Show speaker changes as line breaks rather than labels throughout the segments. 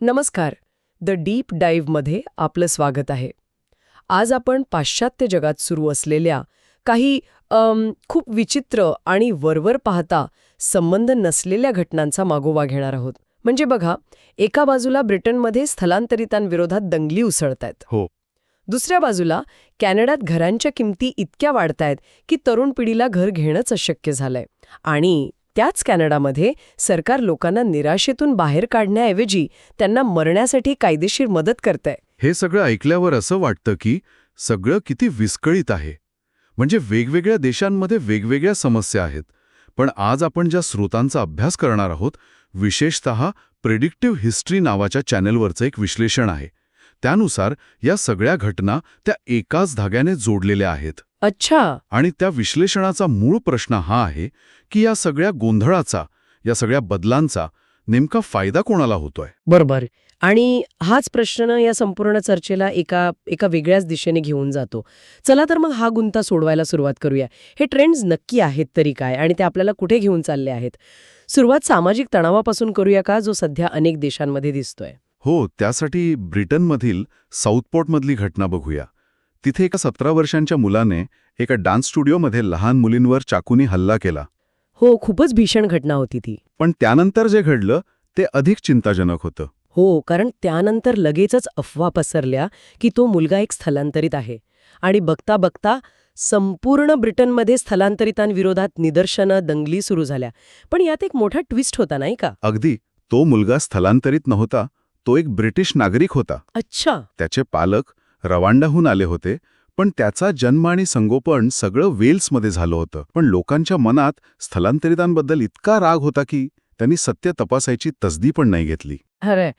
नमस्कार. The deep डाईव्हमध्ये आपलं स्वागत आहे. आज आपण पाश्चात्य जगात सुरू असलेल्या काही अम, खूप विचित्र आणि वरवर पाहता संबंध नसलेल्या घटनांचा मागोवा घेणार आहोत. म्हणजे बघा एका बाजूला ब्रिटनमध्ये स्थलांतरितांविरोधात दंगली उसळतायत.
हो.
दुसऱ्या बाजूला कॅनडात घरांच्या किमती इतक्या वाढतायत की तरुण पिढीला घर घेणंच अशक्य झालंय. आणि त्याच कॅनडामध्ये सरकार लोकांना निराशेतून बाहेर काढण्याऐवजी त्यांना मरण्यासाठी कायदेशीर मदत करतंय.
हे सगळं ऐकल्यावर असं वाटतं की सगळं किती विस्कळीत आहे. म्हणजे वेगवेगळ्या देशांमध्ये वेगवेगळ्या समस्या आहेत. पण आज आपण ज्या स्रोतांचा अभ्यास करणार आहोत विशेषत प्रिडिक्टिव्ह हिस्ट्री नावाच्या चॅनेलवरचं एक विश्लेषण आहे. त्यानुसार या सगळ्या घटना त्या एकाच धाग्याने जोडलेल्या आहेत.
अच्छा.
आणि त्या विश्लेषणाचा मूळ प्रश्न हा आहे की या सगळ्या गोंधळाचा या सगळ्या बदलांचा नेमका फायदा कोणाला होतोय?
बरोबर. आणि हाच प्रश्न या संपूर्ण चर्चेला एका एका वेगळ्याच दिशेने घेऊन जातो. चला तर मग हा गुंता सोडवायला सुरुवात करूया. हे ट्रेंड्स नक्की आहेत तरी काय आणि ते आपल्याला कुठे घेऊन चालले आहेत? सुरुवात सामाजिक तणावापासून करूया का जो सध्या अनेक देशांमध्ये दिसतोय?
हो त्यासाठी ब्रिटनमधील साऊथपोर्टमधली घटना बघूया. तिथे एका सतरा वर्षांच्या मुलाने एका डान्स स्टुडिओमध्ये लहान मुलींवर चाकूनी हल्ला केला.
हो खूपच भीषण घटना होती ती.
पण त्यानंतर जे घडलं ते अधिक चिंताजनक होतं.
हो कारण त्यानंतर लगेचच अफवा पसरल्या की तो मुलगा एक स्थलांतरित आहे. आणि बघता बघता संपूर्ण ब्रिटनमध्ये स्थलांतरितांविरोधात निदर्शनं दंगली सुरू झाल्या. पण यात एक मोठा ट्विस्ट होता नाही का?
अगदी. तो मुलगा स्थलांतरित नव्हता तो एक ब्रिटिश नागरिक होता.
अच्छा.
त्याचे पालक रवांडाहून आले होते पण त्याचा जन्म आणि संगोपन सगळं वेल्समध्ये झालं होतं. पण लोकांच्या मनात स्थलांतरितांबद्दल इतका राग होता की त्यांनी सत्य तपासायची तसदी पण नाही घेतली.
अरे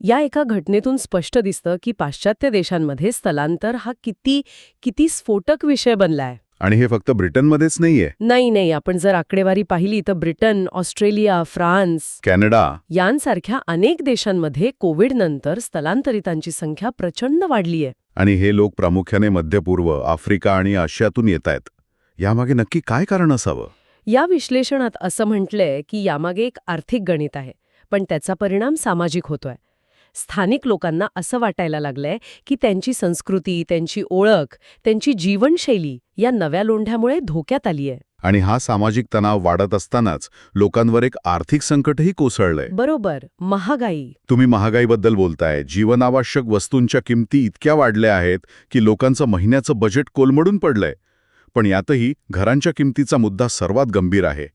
या एका घटनेतून स्पष्ट दिसतं की पाश्चात्य देशांमध्ये स्थलांतर हा किती किती स्फोटक विषय बनलाय.
आणि हे फक्त ब्रिटनमध्येच नाहीये.
नाही नाही आपण जर आकडेवारी पाहिली तर ब्रिटन ऑस्ट्रेलिया फ्रान्स
कॅनडा.
यांसारख्या अनेक देशांमध्ये कोविडनंतर स्थलांतरितांची संख्या प्रचंड वाढली आहे
आणि हे लोक प्रामुख्याने मध्य पूर्व आफ्रिका आणि आशियातून येत आहेत यामागे नक्की काय कारण असावं?
या विश्लेषणात असं म्हटलंय की यामागे एक आर्थिक गणित आहे पण त्याचा परिणाम सामाजिक होतोय. स्थानिक लोकांना असं वाटायला लागलंय की त्यांची संस्कृती त्यांची ओळख त्यांची जीवनशैली या नव्या लोंढ्यामुळे धोक्यात आली आहे
आणि हा सामाजिक तणाव वाढत असतानाच लोकांवर एक आर्थिक संकटही कोसळलंय.
बरोबर महागाई.
तुम्ही महागाईबद्दल बोलताय. जीवनावश्यक वस्तूंच्या किमती इतक्या वाढल्या आहेत की लोकांचं महिन्याचं बजेट कोलमडून पडलंय. पण यातही घरांच्या किमतीचा मुद्दा सर्वात गंभीर आहे.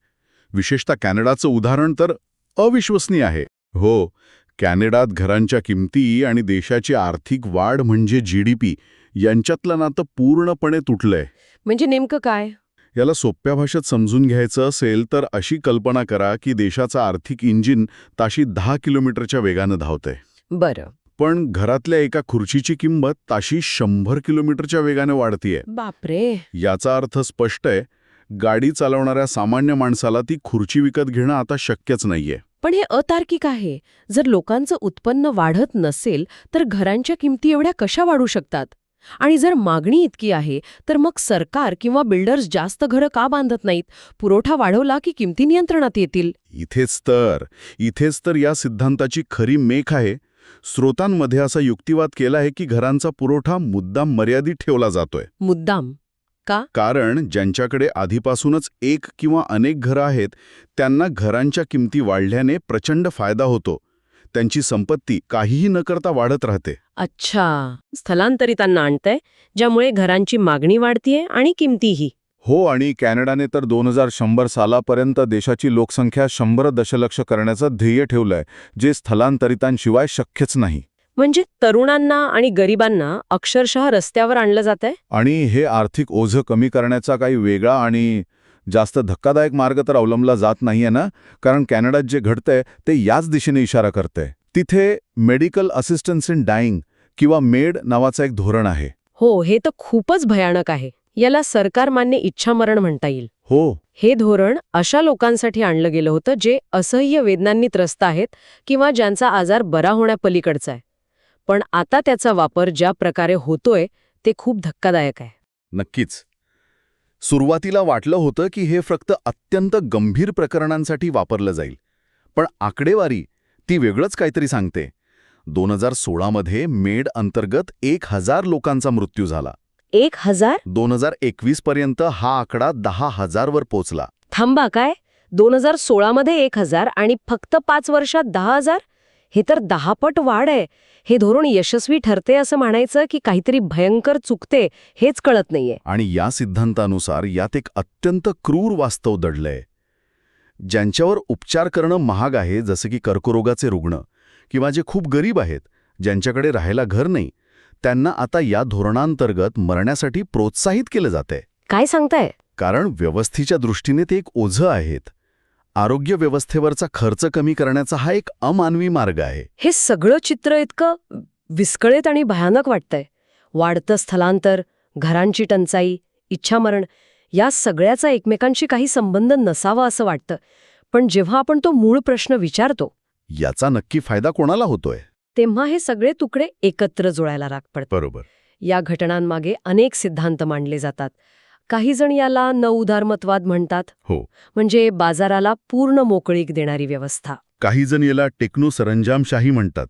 विशेषतः कॅनडाचं उदाहरण तर अविश्वसनीय आहे. हो कॅनडात घरांच्या किमती आणि देशाची आर्थिक वाढ म्हणजे जीडीपी यांच्यातलं नातं पूर्णपणे तुटलंय.
म्हणजे नेमकं काय?
याला सोप्या भाषेत समजून घ्यायचं असेल तर अशी कल्पना करा की देशाचं आर्थिक इंजिन ताशी दहा किलोमीटरच्या वेगानं धावतंय.
बरं.
पण घरातल्या एका खुर्चीची किंमत ताशी शंभर किलोमीटरच्या वेगाने वाढतीये.
बापरे!
याचा अर्थ स्पष्ट आहे गाडी चालवणाऱ्या सामान्य माणसाला ती खुर्ची विकत घेणं आता शक्यच नाहीये.
पण हे अतार्किक आहे. जर लोकांचं उत्पन्न वाढत नसेल तर घरांच्या किमती एवढ्या कशा वाढू शकतात? आणि जर मागणी इतकी आहे तर मग सरकार किंवा बिल्डर्स जास्त घरं का बांधत नाहीत? पुरवठा वाढवला की किमती नियंत्रणात येतील?
इथेच तर. इथेच तर या सिद्धांताची खरी मेख आहे. स्रोतांमध्ये असा युक्तिवाद केला आहे की घरांचा पुरवठा मुद्दाम मर्यादित ठेवला जातोय.
मुद्दाम.
कारण ज्यांच्याकडे आधीपासूनच एक किंवा अनेक घरं आहेत त्यांना घरांच्या किमती वाढल्याने प्रचंड फायदा होतो. त्यांची संपत्ती काहीही न करता वाढत राहते.
अच्छा. स्थलांतरितांना आणतंय ज्यामुळे घरांची मागणी वाढतीये आणि किमतीही.
हो आणि कॅनडाने तर दोन हजार शंभर सालापर्यंत देशाची लोकसंख्या शंभर दशलक्ष करण्याचं ध्येय ठेवलंय जे स्थलांतरितांशिवाय शक्यच नाही.
म्हणजे तरुणांना आणि गरिबांना अक्षरशः रस्त्यावर आणलं जातंय?
आणि हे आर्थिक ओझं कमी करण्याचा काही वेगळा आणि जास्त धक्कादायक मार्ग तर अवलंबला जात नाहीये ना? कारण कॅनडात जे घडतंय ते याच दिशेने इशारा करतंय. तिथे मेडिकल असिस्टन्स इन डाईंग किंवा मेड नावाचं एक धोरण आहे.
हो हे तर खूपच भयानक आहे. याला सरकारमान्य इच्छामरण म्हणता येईल.
हो.
हे धोरण अशा लोकांसाठी आणलं गेलं होतं जे असह्य वेदनांनी त्रस्त आहेत किंवा ज्यांचा आजार बरा होण्यापलीकडचा आहे. पण आता त्याचा वापर ज्या प्रकारे होतोय ते खूप धक्कादायक आहे.
नक्कीच. सुरुवातीला वाटलं होतं की हे फक्त अत्यंत गंभीर प्रकरणांसाठी वापरलं जाईल पण आकडेवारी ती वेगळंच काहीतरी सांगते. दोन हजार सोळामध्ये मेड अंतर्गत एक हजार लोकांचा मृत्यू झाला.
एक हजार?
दोन हजार एकवीस पर्यंत हा आकडा दहा हजारवर पोचला.
थांबा काय? दोन हजार सोळामध्ये एक हजार आणि फक्त पाच वर्षात दहा हजार? हे तर दहा पट वाढ आहे. हे धोरण यशस्वी ठरते असं म्हणायचं की काहीतरी भयंकर चुकते हेच कळत नाहीये.
आणि या सिद्धांतानुसार यात एक अत्यंत क्रूर वास्तव दडलंय. ज्यांच्यावर उपचार करणं महाग आहे जसं की कर्करोगाचे रुग्ण किंवा जे खूप गरीब आहेत ज्यांच्याकडे राहायला घर नाही त्यांना आता या धोरणांतर्गत मरण्यासाठी प्रोत्साहित केलं जातंय.
काय सांगताय?
कारण व्यवस्थेच्या दृष्टीने ते एक ओझं आहेत. आरोग्य व्यवस्थेवरचा खर्च कमी करण्याचा हा एक अमानवी मार्ग आहे.
हे सगळं चित्र इतकं विस्कळीत आणि भयानक वाटतंय. वाढतं स्थलांतर घरांची टंचाई इच्छामरण या सगळ्याचा एकमेकांशी काही संबंध नसावा असं वाटतं. पण जेव्हा आपण तो मूळ प्रश्न विचारतो
याचा नक्की फायदा कोणाला होतोय?
तेव्हा हे सगळे तुकडे एकत्र जोडायला राग पडतात.
बरोबर.
या घटनांमागे अनेक सिद्धांत मांडले जातात. काही जण याला नवउदारमतवाद म्हणतात.
हो.
म्हणजे बाजाराला पूर्ण मोकळीक देणारी व्यवस्था.
काही जण याला टेक्नो सरंजामशाही म्हणतात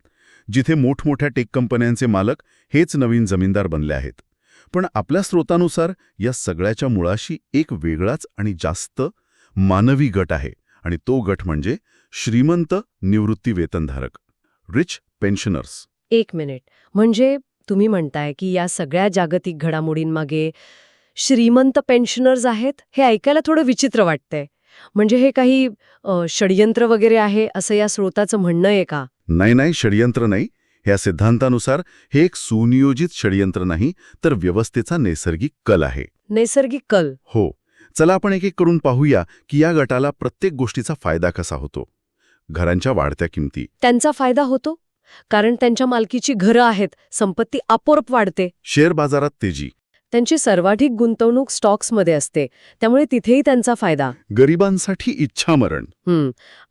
जिथे मोठमोठ्या टेक कंपन्यांचे मालक हेच नवीन जमीनदार बनले आहेत. पण आपल्या स्रोतानुसार या सगळ्याच्या मुळाशी एक वेगळाच आणि जास्त मानवी गट आहे आणि तो गट म्हणजे श्रीमंत निवृत्ती वेतनधारक रिच पेन्शनर्स.
एक मिनिट. म्हणजे तुम्ही म्हणताय की या सगळ्या जागतिक घडामोडींमागे श्रीमंत पेन्शनर्स आहेत हे ऐकायला थोडं विचित्र वाटतंय. म्हणजे हे काही षडयंत्र वगैरे आहे असं या स्रोताचं म्हणणं आहे का?
नाही नाही षडयंत्र नाही. ह्या सिद्धांतानुसार हे एक सुनियोजित षडयंत्र नाही तर व्यवस्थेचा नैसर्गिक कल आहे.
नैसर्गिक कल?
हो. चला आपण एक एक करून पाहूया की या गटाला प्रत्येक गोष्टीचा फायदा कसा होतो. घरांच्या वाढत्या किमती.
त्यांचा फायदा होतो? कारण त्यांच्या मालकीची घरं आहेत संपत्ती आपोआप वाढते.
शेअर बाजारात तेजी.
त्यांची सर्वाधिक गुंतवणूक स्टॉक्समध्ये असते. त्यामुळे तिथेही त्यांचा फायदा.
गरिबांसाठी इच्छामरण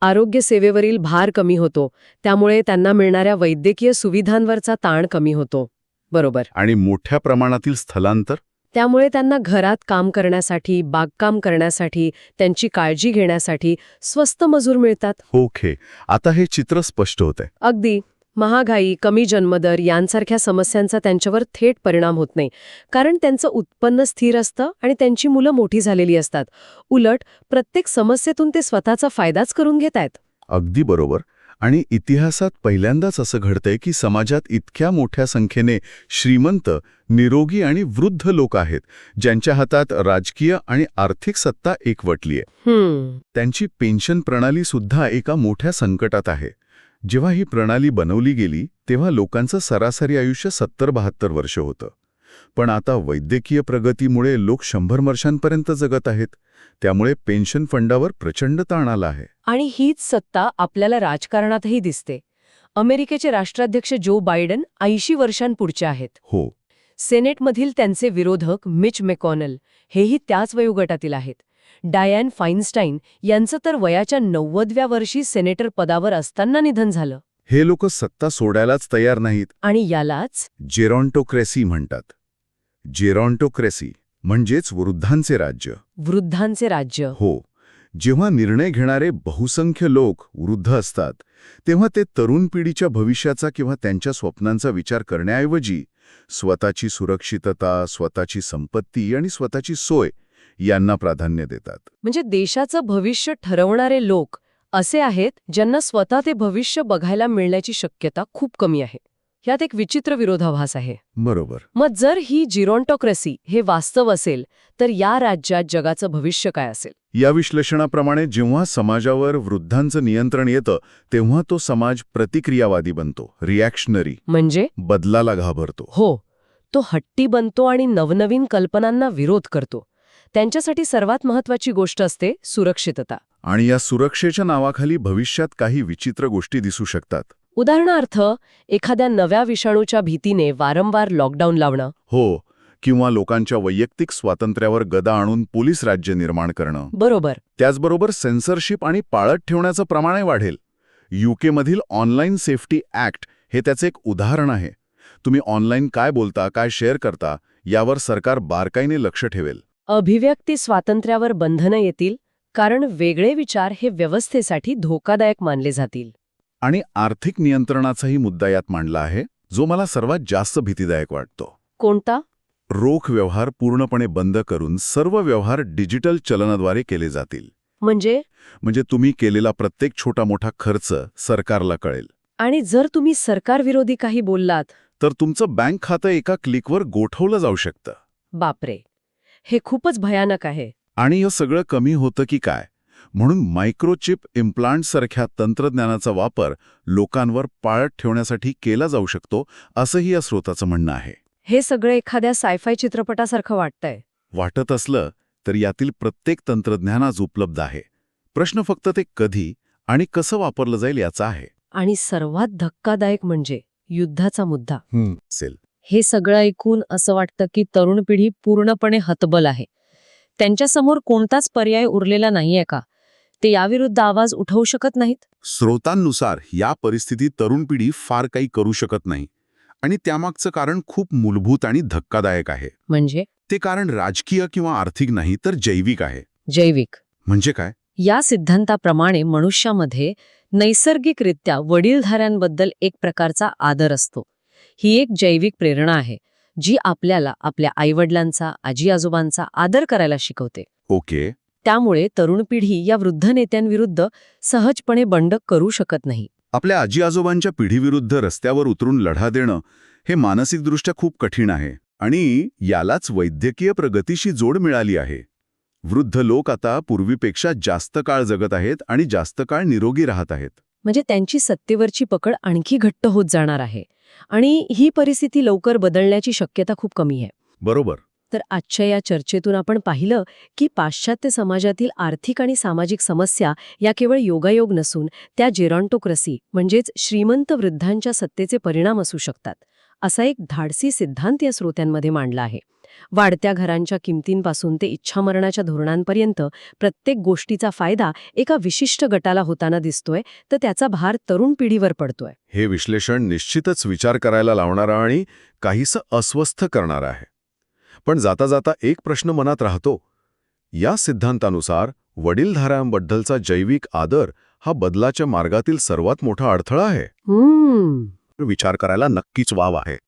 आरोग्य सेवेवरील भार कमी होतो. त्यामुळे त्यांना मिळणाऱ्या वैद्यकीय सुविधांवरचा ताण कमी होतो. बरोबर.
आणि मोठ्या प्रमाणातील स्थलांतर?
त्यामुळे त्यांना घरात काम करण्यासाठी बागकाम करण्यासाठी त्यांची काळजी घेण्यासाठी स्वस्त मजूर मिळतात.
ओके. आता हे चित्र स्पष्ट होतंय.
अगदी. महागाई कमी जन्मदर यांसारख्या समस्यांचा त्यांच्यावर थेट परिणाम होत नाही. कारण त्यांचं उत्पन्न स्थिर असतं आणि त्यांची मुलं मोठी झालेली असतात. उलट प्रत्येक समस्येतून ते स्वतःचा फायदाच करून घेत आहेत.
अगदी बरोबर. आणि इतिहासात पहिल्यांदाच असं घडतंय की समाजात इतक्या मोठ्या संख्येने श्रीमंत निरोगी आणि वृद्ध लोक आहेत ज्यांच्या हातात राजकीय आणि आर्थिक सत्ता एकवटलीय. त्यांची पेन्शन प्रणाली सुद्धा एका मोठ्या संकटात आहे. जेव्हा ही प्रणाली बनवली गेली तेव्हा लोकांचं सरासरी आयुष्य सत्तर बहात्तर वर्ष होतं. पण आता वैद्यकीय प्रगतीमुळे लोक शंभर वर्षांपर्यंत जगत आहेत. त्यामुळे पेन्शन फंडावर प्रचंड ताण आला आहे.
आणि हीच सत्ता आपल्याला राजकारणातही दिसते. अमेरिकेचे राष्ट्राध्यक्ष जो बायडन ऐंशी वर्षांपुढचे आहेत.
हो.
सेनेटमधील त्यांचे विरोधक मिच मेकॉनल हेही त्याच वयोगटातील आहेत. डायन फाईनस्टाईन यांचं तर वयाच्या नव्वदव्या वर्षी सेनेटर पदावर असताना निधन झालं.
हे लोक सत्ता सोडायलाच तयार नाहीत.
आणि यालाच
जेरॉन्टोक्रेसी म्हणतात. जेरॉन्टोक्रेसी म्हणजेच वृद्धांचे राज्य.
वृद्धांचे राज्य.
हो जेव्हा निर्णय घेणारे बहुसंख्य लोक वृद्ध असतात तेव्हा ते तरुण पिढीच्या भविष्याचा किंवा त्यांच्या स्वप्नांचा विचार करण्याऐवजी स्वतःची सुरक्षितता स्वतःची संपत्ती आणि स्वतःची सोय यांना प्राधान्य देतात.
म्हणजे देशाचं भविष्य ठरवणारे लोक असे आहेत ज्यांना स्वतः ते भविष्य बघायला मिळण्याची शक्यता खूप कमी आहे. ह्यात एक विचित्र विरोधाभास आहे.
बरोबर.
मग जर ही जिरॉन्टोक्रेसी हे वास्तव असेल तर या राज्यात जगाचं भविष्य काय असेल?
या विश्लेषणाप्रमाणे जेव्हा समाजावर वृद्धांचं नियंत्रण येतं तेव्हा तो समाज प्रतिक्रियावादी बनतो रिॲक्शनरी
म्हणजे?
बदलाला घाबरतो.
हो. तो हट्टी बनतो आणि नवनवीन कल्पनांना विरोध करतो. त्यांच्यासाठी सर्वात महत्वाची गोष्ट असते सुरक्षितता.
आणि या सुरक्षेच्या नावाखाली भविष्यात काही विचित्र गोष्टी दिसू शकतात.
उदाहरणार्थ एखाद्या नव्या विषाणूच्या भीतीने वारंवार लॉकडाऊन लावणं.
हो किंवा लोकांच्या वैयक्तिक स्वातंत्र्यावर गदा आणून पोलीस राज्य निर्माण करणं.
बरोबर.
त्याचबरोबर सेन्सरशिप आणि पाळत ठेवण्याचं प्रमाणही वाढेल. यूकेमधील ऑनलाईन सेफ्टी ॲक्ट हे त्याचे एक उदाहरण आहे. तुम्ही ऑनलाईन काय बोलता काय शेअर करता यावर सरकार बारकाईने लक्ष ठेवेल.
अभिव्यक्ती स्वातंत्र्यावर बंधनं येतील कारण वेगळे विचार हे व्यवस्थेसाठी धोकादायक मानले जातील.
आणि आर्थिक नियंत्रणाचाही मुद्दा यात मांडला आहे जो मला सर्वात जास्त भीतीदायक वाटतो.
कोणता?
रोख व्यवहार पूर्णपणे बंद करून सर्व व्यवहार डिजिटल चलनाद्वारे केले जातील.
म्हणजे?
म्हणजे तुम्ही केलेला प्रत्येक छोटा मोठा खर्च सरकारला कळेल.
आणि जर तुम्ही सरकारविरोधी काही बोललात?
तर तुमचं बँक खातं एका क्लिकवर गोठवलं जाऊ शकतं.
बापरे! हे खूपच भयानक आहे.
आणि हे सगळं कमी होतं की काय? म्हणून मायक्रोचिप इम्प्लांटसारख्या तंत्रज्ञानाचा वापर लोकांवर पाळत ठेवण्यासाठी केला जाऊ शकतो असंही या स्रोताचं म्हणणं आहे.
हे सगळं एखाद्या सायफाय चित्रपटासारखं वाटतंय.
वाटत असलं तर यातील प्रत्येक तंत्रज्ञान आज उपलब्ध आहे. प्रश्न फक्त ते कधी आणि कसं वापरलं जाईल याचा आहे.
आणि सर्वात धक्कादायक म्हणजे युद्धाचा मुद्दा.
असेल
हे सगळं ऐकून असं वाटतं की तरुण पिढी पूर्णपणे हतबल आहे. त्यांच्यासमोर कोणताच पर्याय उरलेला नाहीये का? ते याविरुद्ध आवाज उठवू शकत नाहीत?
स्रोतांनुसार या परिस्थितीत तरुण पिढी फार काही करू शकत नाही आणि त्यामागचं कारण खूप मूलभूत आणि धक्कादायक आहे.
म्हणजे?
ते कारण राजकीय किंवा आर्थिक नाही तर जैविक आहे.
जैविक.
म्हणजे काय?
या सिद्धांताप्रमाणे मनुष्यामध्ये नैसर्गिकरित्या वडीलधाऱ्यांबद्दल एक प्रकारचा आदर असतो. ही एक जैविक प्रेरणा आहे जी आपल्याला आपल्या आईवडिलांचा आजी आजोबांचा आदर करायला शिकवते.
ओके.
त्यामुळे तरुण पिढी या वृद्ध नेत्यांविरुद्ध सहजपणे बंड करू शकत नाही.
आपल्या आजी आजोबांच्या पिढीविरुद्ध रस्त्यावर उतरून लढा देणं हे मानसिकदृष्ट्या खूप कठीण आहे आणि यालाच वैद्यकीय प्रगतीशी जोड मिळाली आहे. वृद्ध लोक आता पूर्वीपेक्षा जास्त काळ जगत आहेत आणि जास्त काळ निरोगी राहत आहेत.
म्हणजे त्यांची सत्तेवरची पकड आणखी घट्ट होत जाणार आहे. आणि ही परिस्थिती लवकर बदलण्याची शक्यता खूप कमी आहे.
बरोबर.
तर आजच्या या चर्चेतून आपण पाहिलं की पाश्चात्य समाजातील आर्थिक आणि सामाजिक समस्या या केवळ योगायोग नसून त्या जेरॉन्टोक्रसी म्हणजेच श्रीमंत वृद्धांच्या सत्तेचे परिणाम असू शकतात असा एक धाडसी सिद्धांत या श्रोत्यांमध्ये मांडला आहे. वाढत्या घरांच्या किमतींपासून ते इच्छामरणाच्या धोरणांपर्यंत प्रत्येक गोष्टीचा फायदा एका विशिष्ट गटाला होताना दिसतोय तर त्याचा भार तरुण पिढीवर पडतोय.
हे विश्लेषण निश्चितच विचार करायला लावणारं आणि काहीसं अस्वस्थ करणारं आहे. पण जाता जाता एक प्रश्न मनात राहतो. या सिद्धांतानुसार वडीलधाऱ्यांबद्दलचा जैविक आदर हा बदलाच्या मार्गातील सर्वात मोठा अडथळा आहे. विचार करायला नक्कीच वाव आहे.